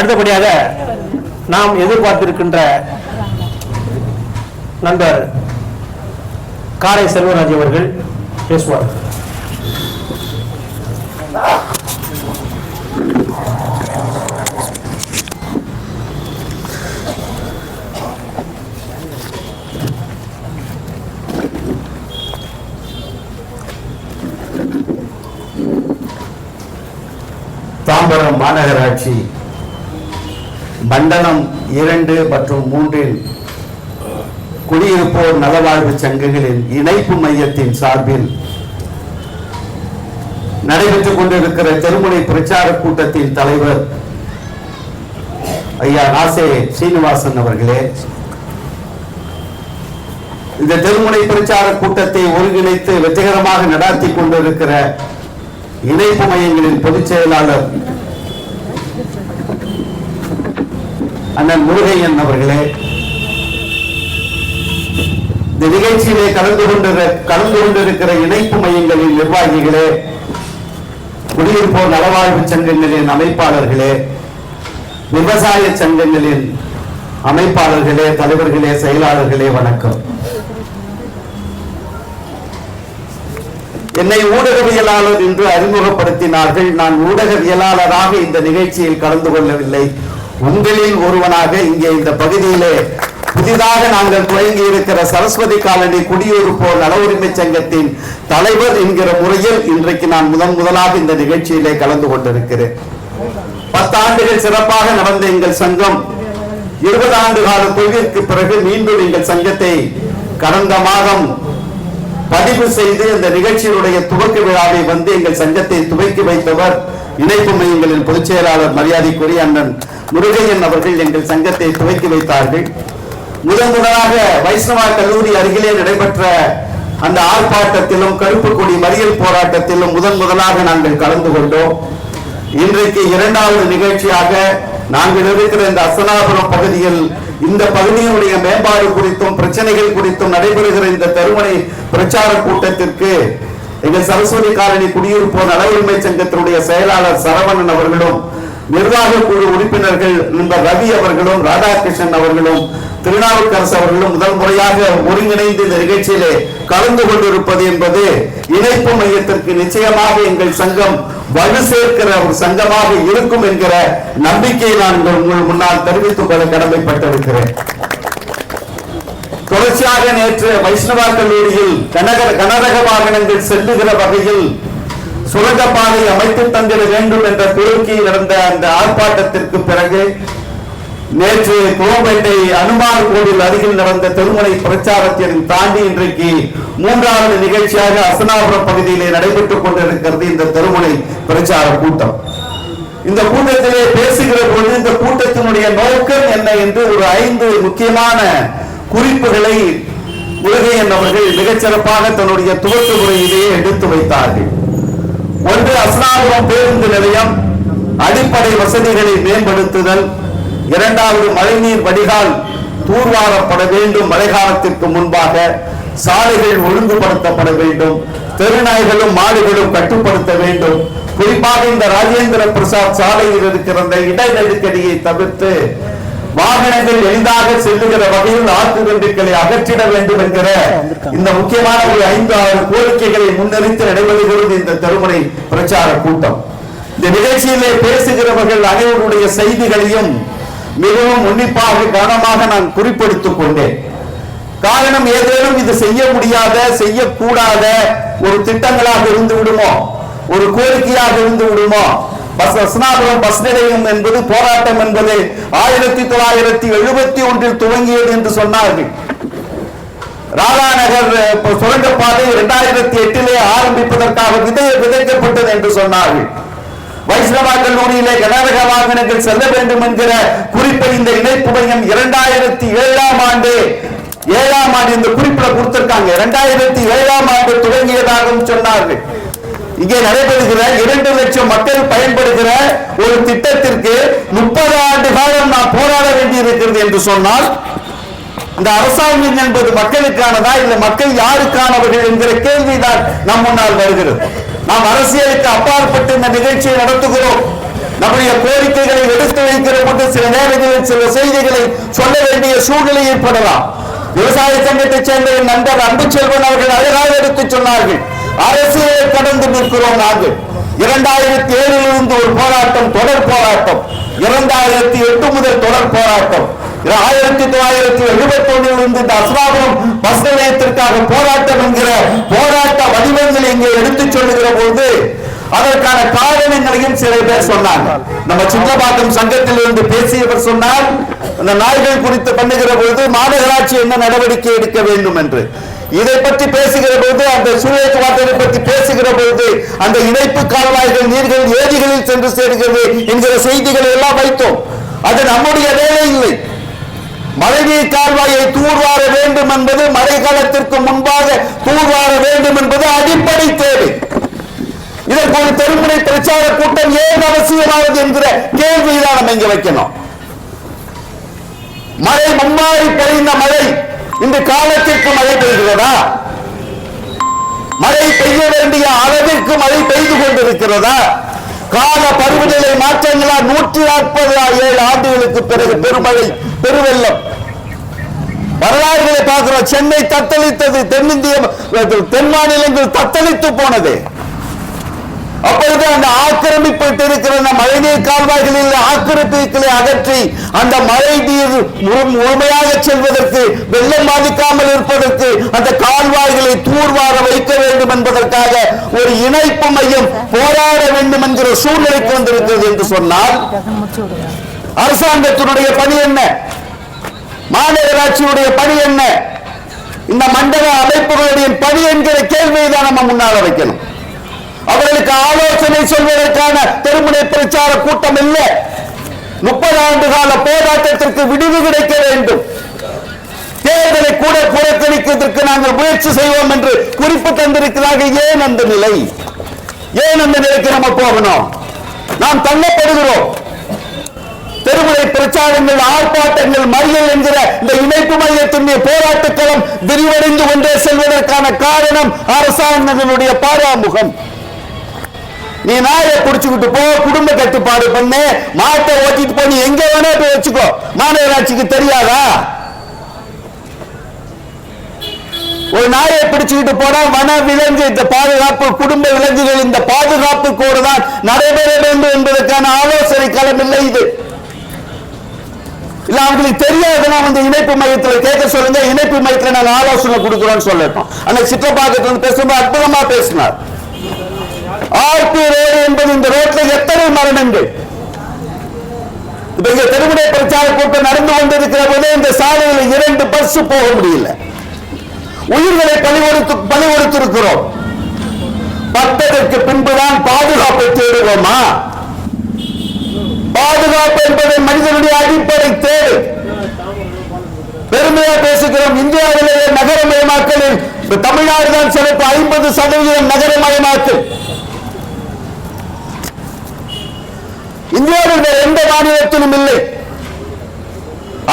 அடுத்தபடியாக நாம் எதிர்பார்த்திருக்கின்ற நண்பர் காரை செல்வராஜ் அவர்கள் பேசுவார். தாம்பரம் மாநகராட்சி மண்டலம் இரண்டு மற்றும் மூன்றில் குடியிருப்போர் நலவாழ்வு சங்கங்களின் இணைப்பு மையத்தின் சார்பில் நடைபெற்றுக் கொண்டிருக்கிற தெருமுனை பிரச்சார கூட்டத்தின் தலைவர் ஐயா ராசே சீனிவாசன் அவர்களே. இந்த தெருமுனை பிரச்சார கூட்டத்தை ஒருங்கிணைத்து வெற்றிகரமாக நடாத்தி கொண்டிருக்கிற இணைப்பு மையங்களின் பொதுச் செயலாளர் அண்ணன் முருகையன் அவர்களே இந்த நிகழ்ச்சியிலே கலந்து கொண்டிருக்கிற கலந்து கொண்டிருக்கிற இணைப்பு மையங்களின் நிர்வாகிகளே குடியிருப்போர் நலவாழ்வு சங்கங்களின் அமைப்பாளர்களே விவசாய சங்கங்களின் அமைப்பாளர்களே தலைவர்களே செயலாளர்களே வணக்கம். என்னை ஊடகவியலாளர் என்று அறிமுகப்படுத்தினார்கள். நான் ஊடகவியலாளராக இந்த நிகழ்ச்சியில் கலந்து கொள்ளவில்லை. உங்களில் ஒருவனாக இங்கே இந்த பகுதியிலே புதிதாக நாங்கள் துவங்கி இருக்கிற சரஸ்வதி காலனி குடியிருப்போர் நல உரிமை சங்கத்தின் தலைவர் என்கிற முறையில் இன்றைக்கு நான் முதன் முதலாக இந்த நிகழ்ச்சியிலே கலந்து கொண்டிருக்கிறேன். பத்தாண்டுகள் சிறப்பாக நடந்த எங்கள் சங்கம் இருபது ஆண்டு கால தொழிலுக்கு பிறகு மீண்டும் எங்கள் சங்கத்தை கடந்த மாதம் பதிவு செய்து இந்த நிகழ்ச்சியினுடைய துவக்க விழாவை வந்து எங்கள் சங்கத்தை துவக்கி வைத்தவர் இணைப்பு மையங்களின் பொதுச் செயலாளர் மரியாதைக்குரிய அண்ணன் முருகையன் அவர்கள் எங்கள் சங்கத்தை துவக்கி வைத்தார்கள். முதன் முதலாக வைஷ்ணவா கல்லூரி அருகிலே நடைபெற்ற அந்த ஆர்ப்பாட்டத்திலும் கருப்பு கொடி மறியல் போராட்டத்திலும் முதன் முதலாக நாங்கள் கலந்து கொண்டோம். இன்றைக்கு இரண்டாவது நிகழ்ச்சியாக நாங்கள் இருக்கிற இந்த அசனாபுரம் பகுதியில் இந்த பகுதியினுடைய மேம்பாடு குறித்தும் பிரச்சனைகள் குறித்தும் நடைபெறுகிற இந்த தருமனை பிரச்சார கூட்டத்திற்கு எங்கள் சரஸ்வதி காலனி குடியிருப்போர் நல உரிமை சங்கத்தினுடைய செயலாளர் சரவணன் அவர்களும் நிர்வாக குழு உறுப்பினர்கள் நண்பர் ரவி அவர்களும் ராதாகிருஷ்ணன் அவர்களும் திருநாவுக்கரசு அவர்களும் முதல் முறையாக ஒருங்கிணைந்து இந்த நிகழ்ச்சியிலே கலந்து கொண்டிருப்பது என்பது இணைப்பு மையத்திற்கு நிச்சயமாக எங்கள் சங்கம் வலு சேர்க்கிற ஒரு சங்கமாக இருக்கும் என்கிற நம்பிக்கையை நான் உங்கள் உங்கள் முன்னால் தெரிவித்துக் கொள்ள கடமைப்பட்டிருக்கிறேன். தொடர்ச்சியாக நேற்று வைஷ்ணவா கல்லூரியில் கனக கனரக வாகனங்கள் செல்லுகிற வகையில் சுரங்கப்பாதை அமைத்து தந்திட வேண்டும் என்ற கோரிக்கையில் நடந்த அந்த ஆர்ப்பாட்டத்திற்கு பிறகு நேற்று குளம்பேட்டை அனுமார் கோவில் அருகில் நடந்த தெருமுனை பிரச்சாரத்தை தாண்டி இன்றைக்கு மூன்றாவது நிகழ்ச்சியாக அசனாபுரம் பகுதியிலே நடைபெற்றுக் கொண்டிருக்கிறது இந்த தெருமுனை பிரச்சார கூட்டம். இந்த கூட்டத்திலே பேசுகிற பொழுது இந்த கூட்டத்தினுடைய நோக்கம் என்ன என்று ஒரு ஐந்து முக்கியமான குறிப்புகளை உலகையன் அவர்கள் மிகச்சிறப்பாக தன்னுடைய துவக்க முறையிலேயே எடுத்து வைத்தார்கள். ஒன்று அஸ்னாபுரம் பேருந்து நிலையம் அடிப்படை வசதிகளை மேம்படுத்துதல். இரண்டாவது மழைநீர் வடிகால் தூர்வாரப்பட வேண்டும். மழைக்காலத்திற்கு முன்பாக சாலைகள் ஒழுங்குபடுத்தப்பட வேண்டும். தெருநாய்களும் மாடுகளும் கட்டுப்படுத்த வேண்டும். குறிப்பாக இந்த ராஜேந்திர பிரசாத் சாலையில் இருக்கிற அந்த இட நெருக்கடியை தவிர்த்து வாகனங்கள் எளிதாக செல்லுகிற வகையில் ஆற்றுகண்டுகளை அகற்றிட வேண்டும் என்கிற இந்த முக்கியமான ஒரு ஐந்து ஆறு கோரிக்கைகளை முன்னிறுத்தி நடைபெறுகிறது இந்த தெருமுனை பிரச்சார கூட்டம். இந்த நிகழ்ச்சியிலே பேசுகிறவர்கள் அனைவருடைய செய்திகளையும் மிகவும் உன்னிப்பாக கவனமாக நான் குறிப்பெடுத்துக் கொண்டேன். காரணம் ஏதேனும் இது செய்ய முடியாத செய்யக்கூடாத ஒரு திட்டங்களாக இருந்து விடுமோ ஒரு கோரிக்கையாக இருந்து விடுமோ பஸ் அஸ்னாபுரம் பஸ் நிலையம் என்பது போராட்டம் என்பது ஆயிரத்தி தொள்ளாயிரத்தி எழுபத்தி ஒன்றில் துவங்கியது என்று சொன்னார்கள். ராதாநகர் சுரங்கப்பாதை இரண்டாயிரத்தி எட்டிலே ஆரம்பிப்பதற்காக விதை விதைக்கப்பட்டது என்று சொன்னார்கள். வைஷ்ணவா கல்லூரியிலே கனரக வாகனங்கள் செல்ல வேண்டும் என்கிற குறிப்பை இந்த இணைப்பு மையம் இரண்டாயிரத்தி ஏழாம் ஆண்டு ஏழாம் ஆண்டு இந்த குறிப்பிட கொடுத்திருக்காங்க. இரண்டாயிரத்தி ஏழாம் ஆண்டு துவங்கியதாகவும் சொன்னார்கள். இங்கே நடைபெறுகிற இரண்டு லட்சம் மக்கள் பயன்படுகிற ஒரு திட்டத்திற்கு முப்பது ஆண்டு காலம் நாம் போராட வேண்டியிருக்கிறது என்று சொன்னால் இந்த அரசாங்கம் என்பது மக்களுக்கானதா இல்ல மக்கள் யாருக்கானவர்கள் என்கிற கேள்விதான் நம் முன்னால் வருகிறது. நாம் அரசியலுக்கு அப்பாற்பட்டு இந்த நிகழ்ச்சியை நடத்துகிறோம். நம்முடைய கோரிக்கைகளை எடுத்து வைக்கிற போது சில நேரங்களில் சில செய்திகளை சொல்ல வேண்டிய சூழ்நிலை ஏற்படலாம். விவசாய சங்கத்தைச் சேர்ந்த என் நண்பர் அன்பு செல்வன் அவர்கள் அழகாக எடுத்துச் சொன்னார்கள். அரசியலை கடந்து நிற்கிறோம் நாங்கள். இரண்டாயிரத்தி ஏழில் இருந்து ஒரு போராட்டம் தொடர் போராட்டம். இரண்டாயிரத்தி எட்டு முதல் தொடர் போராட்டம். ஆயிரத்தி தொள்ளாயிரத்தி எழுபத்தி ஒன்றில் இருந்து இந்த அஸ்ராபுரம் பஸ் நிலையத்திற்காக போராட்டம் என்கிற போராட்ட வடிவங்களை இங்கே எடுத்துச் சொல்லுகிற போது அதற்கான காரணங்களையும் சில பேர் சொன்னாங்க. நம்ம சின்னபாக்கம் சங்கத்தில் இருந்து பேசியவர் சொன்னால் அந்த நாய்கள் குறித்து பண்ணுகிற பொழுது மாநகராட்சி என்ன நடவடிக்கை எடுக்க வேண்டும் என்று. இதை பற்றி பேசுகிற பொழுது அந்த சூழல் வாட்டரை பற்றி பேசுகிற பொழுது அந்த இணைப்பு கால்வாய்கள் நீர்கள் ஏரிகளில் சென்று சேருகிறது என்கிற செய்திகளை எல்லாம் வைத்தோம். அது நம்முடைய வேலை இல்லை. மழைநீர் கால்வாயை தூர்வார வேண்டும் என்பது மழை காலத்திற்கு முன்பாக தூர்வார வேண்டும் என்பது அடிப்படை தேவை. இதற்கு ஒரு தெருமுறை பிரச்சார கூட்டம் ஏன் அவசியமானது என்கிற கேள்வியை தான் நம்ம இங்க வைக்கணும். மழை மும்மாறி பெய்ந்த மழை இந்த காலத்திற்கு மழை பெய்கிறதா? மழை பெய்ய வேண்டிய அளவிற்கு மழை பெய்து கொண்டிருக்கிறதா? கால பருவநிலை மாற்றங்களால் நூற்றி நாற்பது ஏழு ஆண்டுகளுக்கு பிறகு பெருமழை பெருவெள்ளம். வரலாறுகளை பார்க்கிறோம். சென்னை தத்தளித்தது தென்னிந்திய தென் மாநிலங்கள் தத்தளித்து போனது. அப்பொழுது அந்த ஆக்கிரமிப்பு இருக்கிற அந்த மழைநீர் கால்வாய்களில் ஆக்கிரமிப்புகளை அகற்றி அந்த மழை நீர் முழு- முழுமையாக செல்வதற்கு வெள்ளம் பாதிக்காமல் இருப்பதற்கு அந்த கால்வாய்களை தூர்வார வைக்க வேண்டும் என்பதற்காக ஒரு இணைப்பு மையம் போராட வேண்டும் என்கிற சூழ்நிலைக்கு வந்திருக்கிறது என்று சொன்னால் அரசாங்கத்தினுடைய பணி என்ன? மாநகராட்சியுடைய பணி என்ன? இந்த மண்டல அமைப்புகளுடைய பணி என்கிற கேள்வியை தான் நம்ம முன்னால வைக்கணும். அவர்களுக்கு ஆலோசனை சொல்வதற்கான தெருமுனை பிரச்சார கூட்டம் இல்லை. முப்பது ஆண்டு கால போராட்டத்திற்கு விடுவு கிடைக்க வேண்டும். தேர்தலை கூட புறக்கணிக்கிறதுக்கு நாங்கள் முயற்சி செய்வோம் என்று குறிப்பு தந்திருக்கிறார்கள். ஏன் அந்த நிலை? ஏன் அந்த நிலைக்கு நம்ம போகணும்? நாம் தள்ளப்படுகிறோம். தெருமுறை பிரச்சாரங்கள் ஆர்ப்பாட்டங்கள் மறியல் என்கிற இந்த இணைப்பு மையத்தினுடைய போராட்டக்களம் விரிவடைந்து கொண்டே செல்வதற்கான காரணம் அரசாங்கங்களுடைய பாராமுகம். நீ நாயை குடிச்சுக்கிட்டு போ குடும்ப கட்டுப்பாடு பண்ணு மாட்டை ஓட்டிட்டு போய் எங்க வேணா போய் வச்சுக்கோ. மாநகராட்சிக்கு தெரியாதா? ஒரு நாயை பிடிச்சுக்கிட்டு போனா வன விலங்கு இந்த பாதுகாப்பு குடும்ப விலங்குகள் இந்த பாதுகாப்பு கூட தான் நடைபெற வேண்டும் என்பதற்கான ஆலோசனை களம் இல்லை இது. இல்ல அவங்களுக்கு தெரியாதுன்னா வந்து இணைப்பு மையத்தில் கேட்க சொல்லுங்க இணைப்பு மையத்தில் நாங்கள் ஆலோசனை கொடுக்குறோம்னு சொல்லட்டும். அன்னைக்கு சிற்றப்பாக்கத்துல பேசும்போது அற்புதமா பேசினார். ஆர்பி ரோடு என்பது இந்த ரோட்ல எத்தனை மரணங்கள் இப்ப இங்க பிரச்சார கூட்டம் நடந்து கொண்டிருக்கிற போது இந்த சாலையில் இரண்டு பஸ் போக முடியல. உயிர்களை பலி கொடுத்து பட்டதற்கு பின்புதான் பாதுகாப்பை தேடுவோமா? பாதுகாப்பு என்பது மனிதனுடைய அடிப்படை தேவை. பெருமையா பேசுகிறோம். இந்தியாவிலேயே நகரமயமாக்கலில் தமிழ்நாடு தான் சிறப்பு ஐம்பது சதவீதம் நகரமயமாக்கல். இந்தியாவில் எந்த மாநிலத்திலும் இல்லை.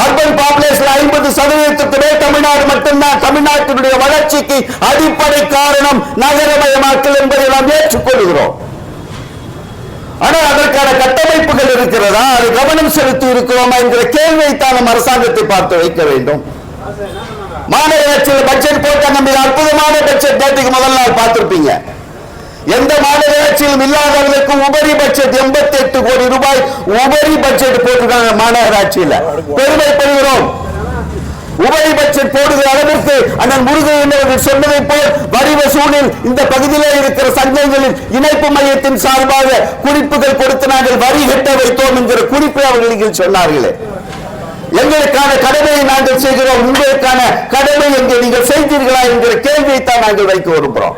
அர்பன் பாப்புலேஷன் ஐம்பது சதவீதத்துக்கு மேல் தமிழ்நாடு மட்டும்தான். தமிழ்நாட்டினுடைய வளர்ச்சிக்கு அடிப்படை காரணம் நகரமயமாக்கல் என்பதை நாம் ஏற்றுக்கொள்கிறோம். ஆனால் அதற்கான கட்டமைப்புகள் இருக்கிறதா? அது கவனம் செலுத்தி இருக்கிறோமா என்கிற கேள்வியை நம்ம அரசாங்கத்தை பார்த்து வைக்க வேண்டும். மாநகராட்சியில் பட்ஜெட் போட்டாங்க நம்ம அற்புதமான பட்ஜெட் நேற்றுக்கு முதல் நாள் பார்த்திருப்பீங்க. எந்த மாநகராட்சியிலும் இல்லாதவர்களுக்கு உபரி பட்ஜெட் எண்பத்தி எட்டு கோடி ரூபாய் உபரி பட்ஜெட் போட்டிருக்காங்க மாநகராட்சியில பெருமைப்படுகிறோம் உபரி பட்ஜெட் போடுகிற அளவிற்கு அண்ணன் முருகன் அவர்கள் சொன்னதை போல் வரி வசூலில் இந்த பகுதியிலே இருக்கிற சங்கங்களின் இணைப்பு மையத்தின் சார்பாக குறிப்புகள் கொடுத்து நாங்கள் வரி கட்ட வைத்தோம் என்கிற குறிப்பை அவர்கள் இங்கே சொன்னார்களே. எங்களுக்கான கடமையை நாங்கள் செய்கிறோம் உங்களுக்கான கடமை என்று நீங்கள் செய்தீர்களா என்கிற கேள்வியை தான் நாங்கள் வைக்க விரும்புகிறோம்.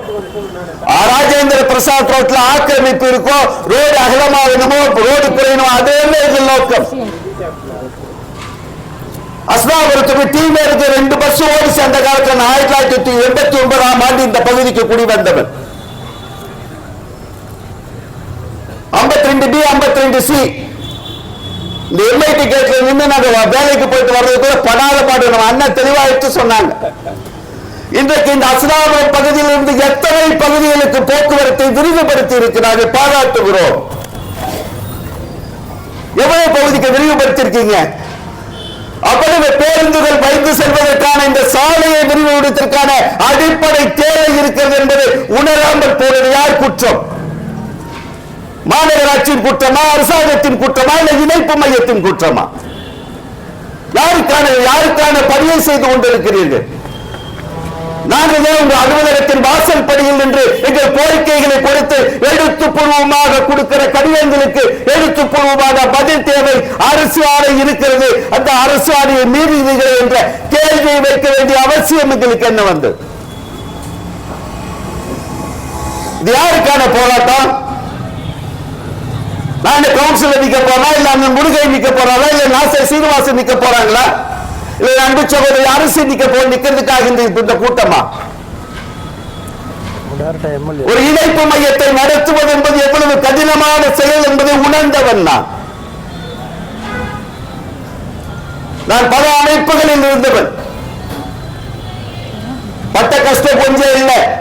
ராஜேந்திர பிரசாத் ரோட்ல ஆக்கிரமிப்பு இருக்கோ ரோடு அகலமா வேணுமோ ரோடு குறையணும் அதே எங்கள் நோக்கம். அஸ்னாபுரத்துக்கு டீம் இருக்க ரெண்டு பஸ் ஓடிச்சு அந்த காலத்துல நான் ஆயிரத்தி தொள்ளாயிரத்தி எண்பத்தி ஒன்பதாம் ஆண்டு இந்த பகுதிக்கு குடி வந்தவன். ஐம்பத்தி ரெண்டு பி ஐம்பத்தி ரெண்டு சி இந்த எம்ஐடி கேட்ல நின்று நாங்கள் வேலைக்கு போயிட்டு வர்றதுக்கு படாத பாடு. நம்ம அண்ணன் தெளிவா எடுத்து சொன்னாங்க. இன்றைக்கு இந்த அஸ்னாபுரம் பகுதியில் இருந்து எத்தனை பகுதிகளுக்கு போக்குவரத்தை விரிவுபடுத்தி இருக்கிறார்கள் பாராட்டுகிறோம். எவ்வளவு பகுதிக்கு விரிவுபடுத்திருக்கீங்க அவ்வளவு பேருந்துகள் வைத்து செல்வதற்கான இந்த சாலையை விரிவுபடுத்திற்கான அடிப்படை தேவை இருக்கிறது என்பதை உணராமல் போனது யார் குற்றம்? மாநகராட்சியின் குற்றமா அரசாங்கத்தின் குற்றமா இல்ல இணைப்பு மையத்தின் குற்றமா? யாருக்கான யாருக்கான பணியை செய்து கொண்டிருக்கிறீர்கள்? நாங்கள் ஏன் உங்கள் அலுவலகத்தின் வாசல் படியில் நின்று எங்கள் கோரிக்கைகளை கொடுத்து எழுத்துப்பூர்வமாக கொடுக்கிற கடிதங்களுக்கு எழுத்துப்பூர்வமாக பதில் தேவை. அரசு ஆணை இருக்கிறது. அந்த அரசு ஆணையை மீறுகிறீர்கள் என்ற கேள்வியை வைக்க வேண்டிய அவசியம் எங்களுக்கு என்ன வந்தது இது யாருக்கான போராட்டம்? நான் கவுன்சில் நிக்க போறா இல்ல அந்த முருகை நிக்க போறாங்களா இல்ல நாசை சீனிவாசன் நிக்க போறாங்களா? இல்லை அன்பு சகோதரி அரசு நிக்க போய் நிக்கிறதுக்காக இந்த கூட்டமா? ஒரு இணைப்பு மையத்தை நடத்துவது என்பது எவ்வளவு கடினமான செயல் என்பதை உணர்ந்தவன் நான். நான் பல அமைப்புகளில் இருந்தவன். பட்ட கஷ்டம் கொஞ்சம் இல்லை.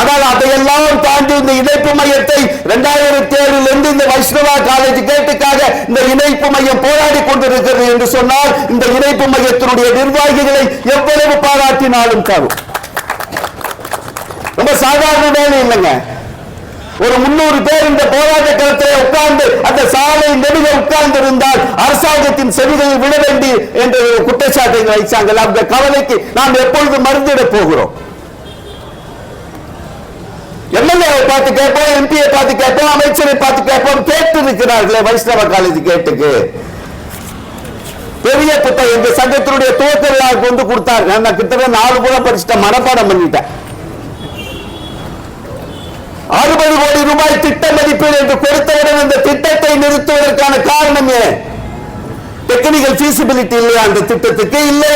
ஆனால் அதையெல்லாம் தாண்டி இந்த இணைப்பு மையத்தை இரண்டாயிரத்தி ஏழுல இருந்து இந்த வைஷ்ணவா காலேஜ் கேட்டுக்காக இந்த இணைப்பு மையம் போராடி கொண்டிருக்கிறது என்று சொன்னால் இந்த இணைப்பு மையத்தினுடைய நிர்வாகிகளை எவ்வளவு பாராட்டினாலும் தரும்? ரொம்ப சாதாரண வேலை இல்லைங்க. ஒரு முன்னூறு பேர் இந்த போராட்ட களத்தில் உட்கார்ந்து அந்த சாலை நெடுக உட்கார்ந்து இருந்தால் அரசாங்கத்தின் செவிகளில் விட வேண்டி என்ற குற்றச்சாட்டை வைச்சாங்கள் அந்த கவலைக்கு நாம் எப்பொழுது மருந்திட போகிறோம். எம்எல்ஏவை பார்த்து கேட்போம் எம்பியை பார்த்து கேட்போம் அமைச்சரை பார்த்து கேட்போம் கேட்டு இருக்கிறார்களே வைஷ்ணவ காலேஜ் கேட்டுக்கு. பெரிய புத்தகம் எங்க சங்கத்தினுடைய துவக்க விழாவுக்கு வந்து கொடுத்தாங்க. நான் கிட்டத்தட்ட நாலு கூட படிச்சுட்டேன் மனப்பாடம் பண்ணிட்டேன். அறுபது கோடி ரூபாய் திட்ட மதிப்பீடு என்று கொடுத்தவுடன் அந்த திட்டத்தை நிறுத்துவதற்கான காரணம் ஏன்? டெக்னிக்கல் feasibility இல்லையா அந்த திட்டத்துக்கு? இல்லை.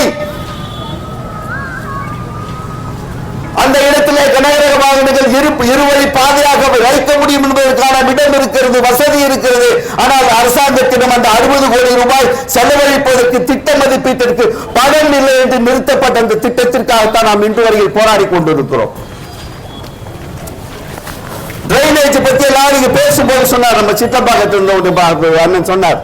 அந்த இடத்திலே கனகரக வாகனங்கள் இரு இருவழி பாதையாக வைக்க முடியும் என்பதற்கான இடம் இருக்கிறது வசதி இருக்கிறது. ஆனால் அரசாங்கத்திடம் அந்த அறுபது கோடி ரூபாய் செலவழிப்பதற்கு திட்ட மதிப்பீட்டிற்கு பணம் இல்லை என்று நிறுத்தப்பட்ட அந்த திட்டத்திற்காகத்தான் நாம் இன்று வரையில் போராடி கொண்டிருக்கிறோம். டிரைனேஜ் பத்தி எல்லாம் நீங்க பேசும்போது சொன்னார். நம்ம சித்தப்பாக்கத்தில் இருந்த அண்ணன் சொன்னார்.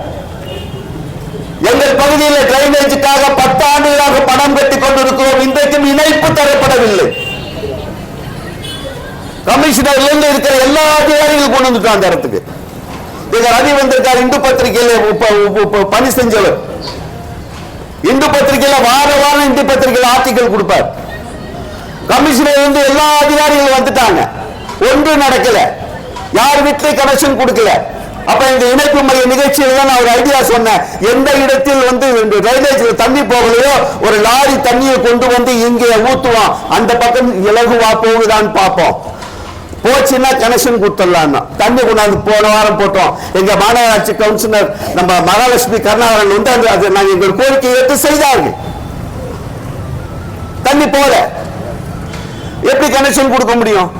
எங்கள் பகுதியில் டிரைனேஜுக்காக பத்து ஆண்டுகளாக பணம் கட்டி கொண்டிருக்கிறோம். இன்றைக்கும் இணைப்பு தரப்படவில்லை. கமிஷனர்லேருந்து இருக்கிற எல்லா அதிகாரிகளும் கொண்டு வந்துட்டான் அந்த இடத்துக்கு. இங்க ரவி வந்திருக்கார் இந்து பத்திரிகையில பணி செஞ்சவர். இந்து பத்திரிகையில வார வாரம் இந்து பத்திரிகையில ஆர்டிக்கல் கொடுப்பார். கமிஷனர் வந்து எல்லா அதிகாரிகளும் வந்துட்டாங்க. ஒன்று நடக்கல. யார் வீட்டிலையும் கனெக்ஷன் கொடுக்கல. அப்ப இந்த இணைப்பு மைய நிகழ்ச்சியில தான் நான் ஒரு ஐடியா சொன்னேன். எந்த இடத்தில் வந்து ரயில்வேஜில் தண்ணி போகலையோ ஒரு லாரி தண்ணியை கொண்டு வந்து இங்கே ஊத்துவான். அந்த பக்கம் இலகுவா போகுதான்னு பார்ப்போம். போச்சுன்னா கனெக்ஷன் கொடுத்துடலாம் தண்ணி கொண்டாந்து போன வாரம் போட்டோம். எங்க மாநகராட்சி கவுன்சிலர் நம்ம மகாலட்சுமி கருணாகரன் வந்து அந்த அது நாங்கள் எங்கள் கோரிக்கை ஏற்று செய்தார்கள் தண்ணி போல எப்படி கனெக்ஷன் கொடுக்க முடியும்?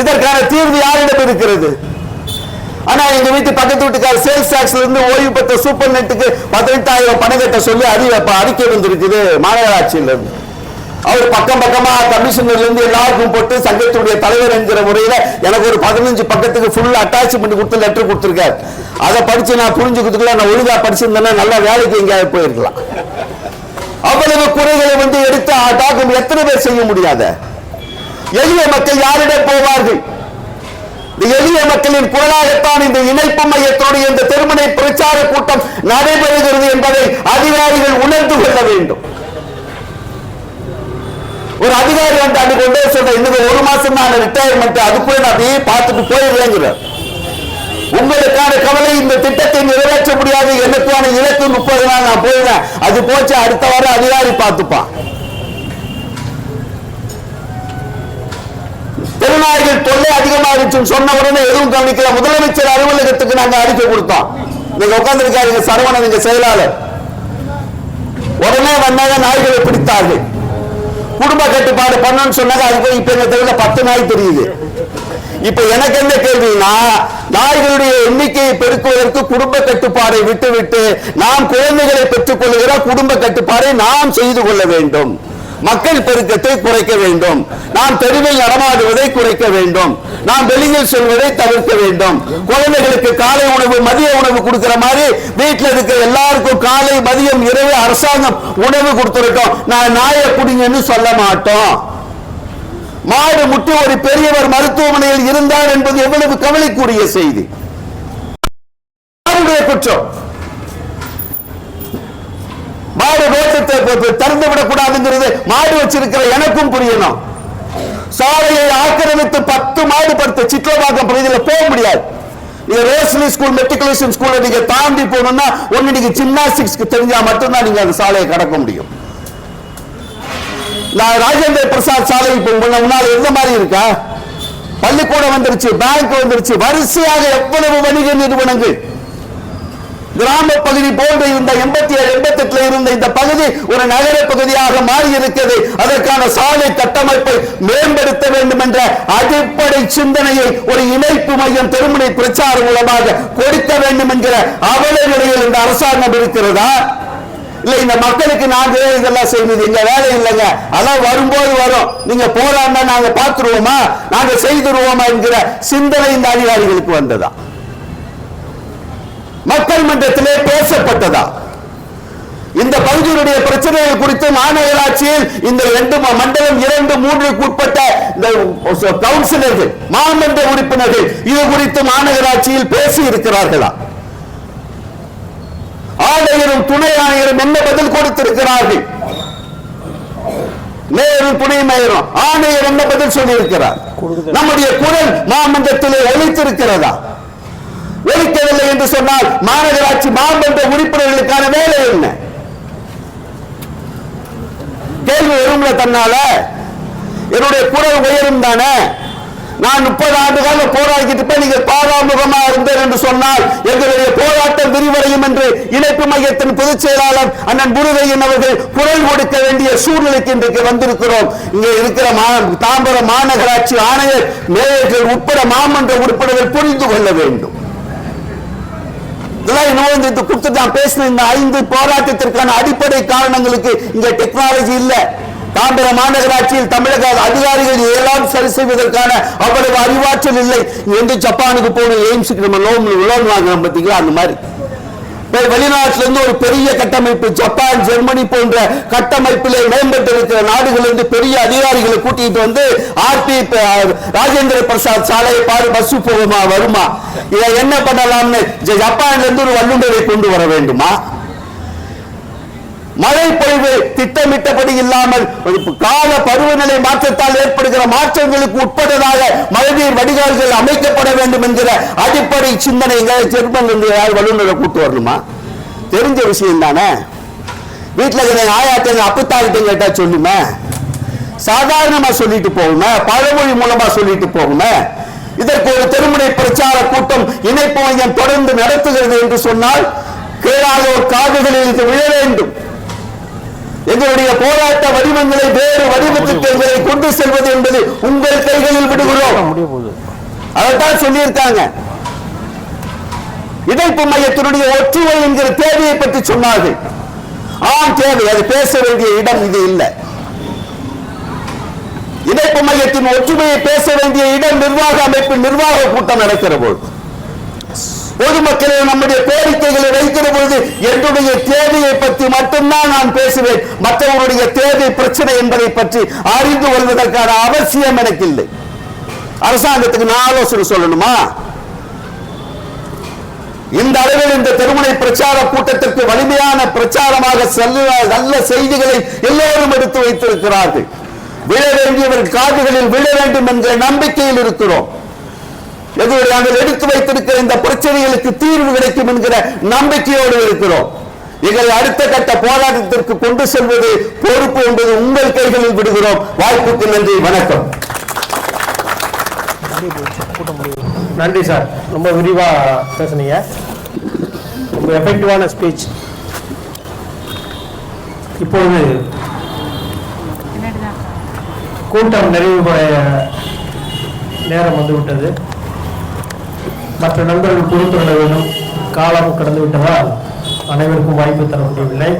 இதற்கான தீர்வு யாரிடம் இருக்கிறது? ஆனா எங்க வீட்டு பக்கத்து வீட்டுக்கார சேல்ஸ் டாக்ஸ்ல இருந்து ஓய்வு பெற்ற சூப்பர் நெட்டுக்கு பதினெட்டாயிரம் பணம் கட்ட சொல்லி அறி அறிக்கை வந்திருக்குது மாநகராட்சியில இருந்து அவர் பக்கம் பக்கமா கமிஷனர்ல இருந்து எல்லாருக்கும் போட்டு சங்கத்துடைய தலைவர் என்கிற முறையில எனக்கு ஒரு பதினஞ்சு பக்கத்துக்கு ஃபுல் அட்டாச்மெண்ட் கொடுத்து லெட்டர் கொடுத்துருக்காரு. அதை படிச்சு நான் புரிஞ்சுக்கிறதுக்குள்ள நான் ஒழுங்கா படிச்சிருந்தேன்னா நல்ல வேலைக்கு எங்கேயாவது போயிருக்கலாம். அவ்வளவு குறைகளை வந்து எடுத்து டாக்கும் எத்தனை பேர் செய்ய முடியாத? எளிய மக்கள் யாரிடம் போவார்கள்? இந்த எளிய மக்களின் குரலாகத்தான் இந்த இணைப்பு மையத்தோடு இந்த திருமண பிரச்சார கூட்டம் நடைபெறுகிறது என்பதை அதிகாரிகள் உணர்ந்து கொள்ள வேண்டும். ஒரு அதிகாரி வந்து அன்னைக்கு கொண்டு சொல்ற இன்னும் ஒரு மாசம் தான் ரிட்டையர்மெண்ட் அதுக்குள்ள நான் அப்படியே பார்த்துட்டு போயிடுறேங்கிறார் உங்களுக்கான கவலை இந்த திட்டத்தை நிறைவேற்ற முடியாது. எனக்கான இலக்கு முப்பது நாள் நான் போயிடுறேன். அது போச்சு அடுத்த வாரம் அதிகாரி பார்த்துப்பான் திருநாயகர் தொல்லை அதிகமா இருந்துச்சுன்னு சொன்ன உடனே எதுவும் கவனிக்கல. முதலமைச்சர் அலுவலகத்துக்கு நாங்க அறிக்கை கொடுத்தோம். நீங்க உட்கார்ந்துருக்காரு சரவணன் நீங்க செயலாளர். உடனே வந்தாங்க நாய்களை பிடித்தார்கள். குடும்ப கட்டுப்பாடு பண்ணணும்னு சொன்னாங்க அதுக்கு இப்ப எங்க தெருவில் பத்து நாய் தெரியுது. இப்ப எனக்கு என்ன கேள்வினா நாய்களுடைய எண்ணிக்கையை பெருக்குவதற்கு குடும்ப கட்டுப்பாடை விட்டுவிட்டு நாம் குழந்தைகளை பெற்றுக் கொள்கிற குடும்ப கட்டுப்பாடை நாம் செய்து கொள்ள வேண்டும். மக்கள் பெருக்கத்தை குறைக்க வேண்டும். நாம் தெருவில் நடமாடுவதை குறைக்க வேண்டும். நாம் வெளியில் செல்வதை தவிர்க்க வேண்டும். குழந்தைகளுக்கு காலை உணவு மதிய உணவு கொடுக்கிற மாதிரி வீட்டில் இருக்க எல்லாருக்கும் காலை மதியம் இரவு அரசாங்கம் உணவு கொடுத்துருக்கோம். நான் நாயை குடிங்கன்னு சொல்ல மாட்டோம். மாடு முட்டு ஒரு பெரியவர் மருத்துவமனையில் இருந்தார் என்பது எவ்வளவு கவலைக்குரிய செய்தி. குற்றம். மாடு ரோட்டத்தை திறந்து விடக்கூடாதுங்கிறது மாடு வச்சிருக்கிற எனக்கும் புரியணும். சாலையை ஆக்கிரமித்து பத்து மாடு படுத்த சிட்லவாக்கம் பகுதியில் போக முடியாது. நீங்க ரோஸ்லி ஸ்கூல் மெட்ரிகுலேஷன் ஸ்கூலை நீங்க தாண்டி போகணும்னா ஒன்னு நீங்க ஜிம்னாஸ்டிக்ஸ்க்கு தெரிஞ்சா மட்டும்தான் நீங்க அந்த சாலையை கடக்க முடியும். நான் ராஜேந்திர பிரசாத் சாலை இப்போ முன்ன- எந்த மாதிரி இருக்கா? பள்ளிக்கூடம் வந்துருச்சு பேங்க் வந்துருச்சு. வரிசையாக எவ்வளவு வணிக நிறுவனங்கள்? கிராம பகுதி போன்ற இருந்த எண்பத்தி ஏழு எண்பத்தி எட்டுல இருந்த இந்த பகுதி ஒரு நகர பகுதியாக மாறியிருக்கிறது. அதற்கான சாலை கட்டமைப்பை மேம்படுத்த வேண்டும் என்ற அடிப்படை சிந்தனையை ஒரு இணைப்பு மையம் திருமணி பிரச்சாரம் மூலமாக கொடுக்க வேண்டும் என்கிற அவல நிலையில் இந்த அரசாங்கம் இருக்கிறதா? இல்ல இந்த மக்களுக்கு நாங்களே இதெல்லாம் செய்வது எங்க? வேலை இல்லைங்க. அதான் வரும்போது வரும். நீங்க போராடினா நாங்க பார்த்துருவோமா? நாங்க செய்துருவோமா என்கிற சிந்தனை இந்த அதிகாரிகளுக்கு வந்ததா? மக்கள் மன்றத்திலே பேசப்பட்டதா? இந்த பகுதியினுடைய பிரச்சனைகள் குறித்து மாநகராட்சியில் இந்த இரண்டு ம- மண்டலம் இரண்டு மூன்றுக்கு உட்பட்ட இந்த கவுன்சிலர்கள் மாமன்ற உறுப்பினர்கள் இது குறித்து மாநகராட்சியில் பேசி இருக்கிறார்களா ஆணையரும் துணை ஆணையரும் என்ன பதில் கொடுத்திருக்கிறார்கள்? மேயரும் துணை மேயரும் ஆணையர் என்ன பதில் சொல்லியிருக்கிறார்? நம்முடைய குரல் மாமன்றத்திலே ஒலித்திருக்கிறதா? ஒலிக்கவில்லை என்று சொன்னால் மாநகராட்சி மாமன்ற உறுப்பினர்களுக்கான வேலை என்ன? கேள்வி வரும்ல தன்னால? என்னுடைய குரல் உயரும் தானே? நான் முப்பது ஆண்டு கால போராடிக்கிட்டு போய் நீங்க பாராமுகமா இருந்தேன் என்று சொன்னால் எங்களுடைய போராட்டம் விரிவடையும் என்று இணைப்பு மையத்தின் பொதுச் செயலாளர் அண்ணன் முருகையன் அவர்கள் குரல் கொடுக்க வேண்டிய சூழ்நிலைக்கு இன்றைக்கு வந்திருக்கிறோம். இங்கே இருக்கிற மா- தாம்பரம் மாநகராட்சி ஆணையர் மேயர்கள் உட்பட மாமன்ற உறுப்பினர்கள் புரிந்து கொள்ள வேண்டும். இதெல்லாம் என்னவோ இந்த இது கொடுத்து நான் பேசின இந்த ஐந்து போராட்டத்திற்கான அடிப்படை காரணங்களுக்கு இங்க டெக்னாலஜி இல்ல. தாம்பரம் மாநகராட்சியில் தமிழக அதிகாரிகள் எல்லாம் சரி செய்வதற்கான அவ்வளவு அறிவாற்றல் இல்லை. எந்த ஜப்பானுக்கு போகணும் எய்ம்ஸுக்கு நம்ம லோன் லோன் வாங்குறோம் பார்த்தீங்களா அந்த மாதிரி. வெளிநாட்டிலிருந்து இருந்து ஒரு பெரிய கட்டமைப்பு ஜப்பான் ஜெர்மனி போன்ற கட்டமைப்பிலே மேம்பட்டு இருக்கிற நாடுகள் இருந்து பெரிய அதிகாரிகளை கூட்டிட்டு வந்து ஆர்பி ராஜேந்திர பிரசாத் சாலையை பாரு பஸ் போகுமா வருமா? இதை என்ன பண்ணலாம்னு ஜப்பான்ல இருந்து ஒரு வல்லுநரை கொண்டு வர வேண்டுமா? மழை பொழிவு திட்டமிட்டபடி இல்லாமல் கால பருவநிலை மாற்றத்தால் ஏற்படுகிற மாற்றங்களுக்கு உட்பட்டதாக மழைநீர் வடிகால்கள் அமைக்கப்பட வேண்டும் என்கிற அடிப்படை சிந்தனை ஜெர்மன் இருந்து யார் வல்லுநரை கூட்டு வரணுமா? தெரிஞ்ச விஷயம் தானே? வீட்டில் இருக்கிற ஆயாட்டங்க அப்புத்தாகிட்ட கேட்டா சொல்லுமே? சாதாரணமா சொல்லிட்டு போகுமே? பழமொழி மூலமா சொல்லிட்டு போகுமே? இதற்கு ஒரு திருமண பிரச்சார கூட்டம் இணைப்பு மையம் தொடர்ந்து நடத்துகிறது என்று சொன்னால் கேளாதோர் காதுகளில் இது விழ வேண்டும். எங்களுடைய போராட்ட வடிவங்களை வேறு வடிவத்துக்கு எங்களை கொண்டு செல்வது என்பது உங்கள் கைகளில் விடுகிறோம். அதைத்தான் சொல்லியிருக்காங்க. இணைப்பு மையத்தினுடைய ஒற்றுமை என்கிற தேவையை பற்றி சொன்னார்கள். ஆம் தேவை அது பேச வேண்டிய இடம் இது இல்லை. இணைப்பு மையத்தின் ஒற்றுமையை பேச வேண்டிய இடம் நிர்வாக அமைப்பு நிர்வாக கூட்டம் நடக்கிற பொழுது. பொதுமக்களை நம்முடைய கோரிக்கைகளை வைக்கிற பொழுது என்னுடைய தேவையை பற்றி மட்டும்தான் நான் பேசுவேன். மற்றவருடைய தேவை பிரச்சனை என்பதை பற்றி அறிந்து கொள்வதற்கான அவசியம் எனக்கு இல்லை அரசாங்கத்துக்கு நான் ஆலோசனை சொல்லணுமா? இந்த அளவில் இந்த திருமணை பிரச்சார கூட்டத்திற்கு வலிமையான பிரச்சாரமாக செல்ல நல்ல செய்திகளை எல்லோரும் எடுத்து வைத்திருக்கிறார்கள். விழ வேண்டியவர்கள் காதுகளில் விழ வேண்டும் என்ற நம்பிக்கையில் இருக்கிறோம். எங்களுடைய நாங்கள் எடுத்து வைத்திருக்கிற இந்த பிரச்சனைகளுக்கு தீர்வு கிடைக்கும் என்கிற நம்பிக்கையோடு இருக்கிறோம். எங்களை அடுத்த கட்ட போராட்டத்திற்கு கொண்டு செல்வது பொறுப்பு என்பது உங்கள் கைகளில் விடுகிறோம். வாய்ப்புக்கு நன்றி வணக்கம். நன்றி சார். ரொம்ப விரிவா பேசுனீங்க. ரொம்ப எஃபெக்டிவான ஸ்பீச் இப்பொழுது கூட்டம் நிறைவு நேரம் வந்துவிட்டது. மற்ற நண்பர்கள் பொறுத்து கொள்ள வேண்டும். காலம் கடந்து விட்டதால் அனைவருக்கும் வாய்ப்பு தர முடியவில்லை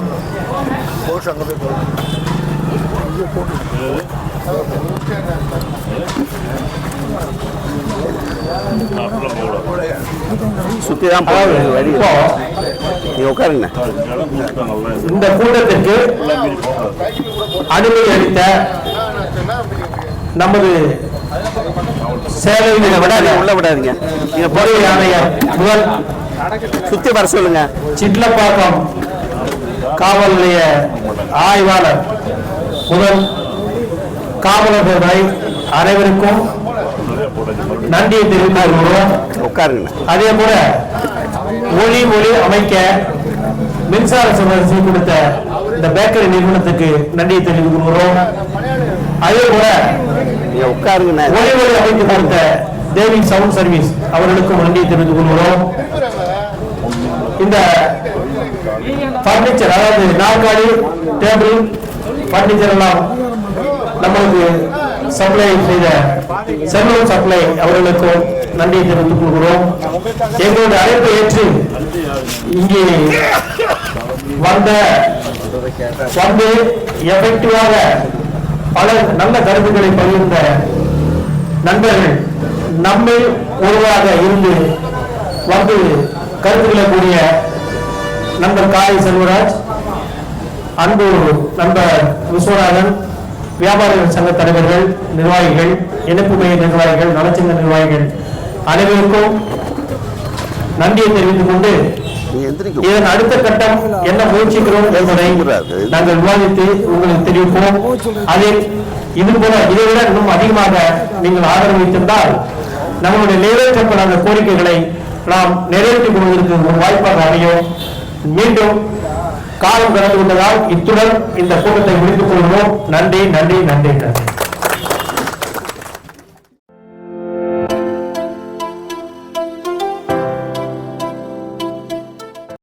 சுற்றி தான் உட்காருங்க. இந்த கூட்டத்திற்கு அனுமதி அளித்த நமது சேவை விடாதீங்க. உள்ள விடாதீங்க. நீங்கள் பொது போய் ஆணையர் முதல் சுற்றி வர சொல்லுங்க. சிட்லப்பாக்கம் காவல் நிலைய ஆய்வாளர் முதல் காவலர்கள் வரை அனைவருக்கும் நன்றியை தெரிவித்துக் கொள்கிறோம். உட்காருங்க. அதே போல ஒளி ஒளி அமைக்க மின்சார சமரசி கொடுத்த இந்த பேக்கரி நிறுவனத்துக்கு நன்றியை தெரிவித்துக் கொள்கிறோம். அதே போல உட்காருங்க ஒளி ஒளி அமைத்து கொடுத்த தேவி சவுண்ட் சர்வீஸ் அவர்களுக்கும் நன்றியை தெரிவித்துக் கொள்கிறோம். இந்த பர்னிச்சர் அதாவது நாற்காலி டேபிள் பர்னிச்சர் எல்லாம் நம்மளுக்கு சப்ளை செய்த செல்வம் சப்ளை அவர்களுக்கும் நன்றியை தெரிவித்துக் கொள்கிறோம். எங்களுடைய அழைப்பை ஏற்று இங்கே வந்த வந்து எஃபெக்டிவாக பல நல்ல கருத்துக்களை பகிர்ந்த நண்பர்கள் நம்மை ஒருவராக இருந்து வந்து கருத்துக்களை கூடிய நண்பர் காய் செல்வராஜ் அன்பு நண்பர் விஸ்வநாதன் வியாபாரிகள் சங்க தலைவர்கள் நிர்வாகிகள் இணைப்பு மைய நிர்வாகிகள் நலச்சங்க நிர்வாகிகள் அனைவருக்கும் நன்றியை தெரிவித்துக் கொண்டு இதன் அடுத்த கட்டம் என்ன முயற்சிக்கிறோம் என்பதை நாங்கள் விவாதித்து உங்களுக்கு தெரிவிப்போம். அதில் இது போல இதை விட இன்னும் அதிகமாக நீங்கள் ஆதரவு வைத்திருந்தால் நம்மளுடைய நிறைவேற்றப்படாத கோரிக்கைகளை நாம் நிறைவேற்றிக் கொள்வதற்கு ஒரு வாய்ப்பாக அமையும். மீண்டும் காலம் கடந்து விட்டதால் இத்துடன் இந்த கூட்டத்தை முடித்துக் கொள்கிறோம் நன்றி நன்றி நன்றி நன்றி.